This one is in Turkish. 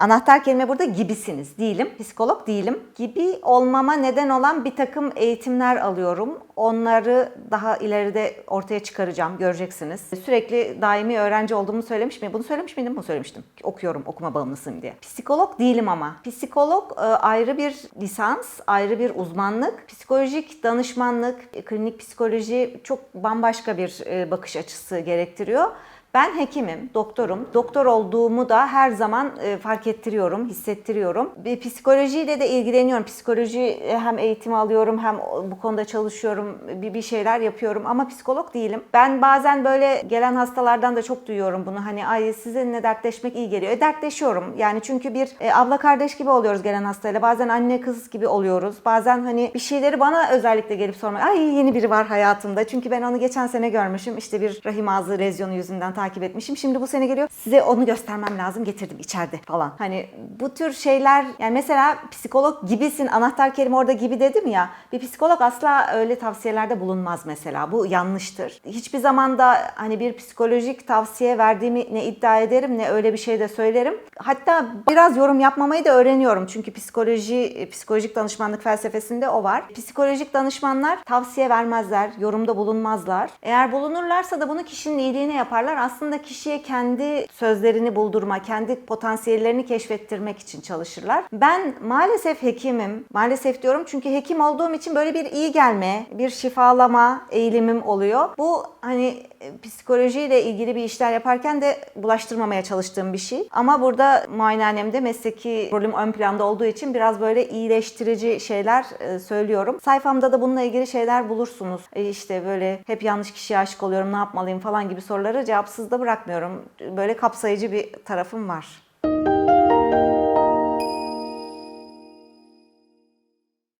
Anahtar kelime burada gibisiniz. Değilim. Psikolog değilim. Gibi olmama neden olan bir takım eğitimler alıyorum. Onları daha ileride ortaya çıkaracağım. Göreceksiniz. Sürekli daimi öğrenci olduğumu söylemiş miyim? Bunu söylemiş miydim? Bunu söylemiştim. Okuyorum, okuma bağımlısıyım diye. Psikolog değilim ama. Psikolog e, ayrı bir lisans, ayrı bir uzmanlık. Psikolojik danışmanlık, e, klinik psikoloji çok bambaşka bir e, bakış açısı gerektiriyor. Ben hekimim, doktorum. Doktor olduğumu da her zaman fark ettiriyorum, hissettiriyorum. Psikolojiyle de ilgileniyorum. Psikoloji hem eğitim alıyorum hem bu konuda çalışıyorum. Bir, bir şeyler yapıyorum ama psikolog değilim. Ben bazen böyle gelen hastalardan da çok duyuyorum bunu. Hani ay sizinle dertleşmek iyi geliyor. E, dertleşiyorum. Yani çünkü bir e, abla kardeş gibi oluyoruz gelen hastayla. Bazen anne kız gibi oluyoruz. Bazen hani bir şeyleri bana özellikle gelip sormak. Ay yeni biri var hayatımda. Çünkü ben onu geçen sene görmüşüm. İşte bir rahim ağzı lezyonu yüzünden takip etmişim. Şimdi bu sene geliyor. Size onu göstermem lazım. Getirdim içeride falan. Hani bu tür şeyler yani mesela psikolog gibisin anahtar kelime orada gibi dedim ya. Bir psikolog asla öyle tavsiyelerde bulunmaz mesela. Bu yanlıştır. Hiçbir zaman da hani bir psikolojik tavsiye verdiğimi ne iddia ederim ne öyle bir şey de söylerim. Hatta biraz yorum yapmamayı da öğreniyorum. Çünkü psikoloji, psikolojik danışmanlık felsefesinde o var. Psikolojik danışmanlar tavsiye vermezler, yorumda bulunmazlar. Eğer bulunurlarsa da bunu kişinin iyiliğine yaparlar. Aslında kişiye kendi sözlerini buldurma, kendi potansiyellerini keşfettirmek için çalışırlar. Ben maalesef hekimim. Maalesef diyorum çünkü hekim olduğum için böyle bir iyi gelme, bir şifalama eğilimim oluyor. Bu hani e, psikolojiyle ilgili bir işler yaparken de bulaştırmamaya çalıştığım bir şey. Ama burada muayenehanemde mesleki rolüm ön planda olduğu için biraz böyle iyileştirici şeyler e, söylüyorum. Sayfamda da bununla ilgili şeyler bulursunuz. E işte böyle hep yanlış kişiye aşık oluyorum, ne yapmalıyım falan gibi soruları cevapsız da bırakmıyorum. Böyle kapsayıcı bir tarafım var.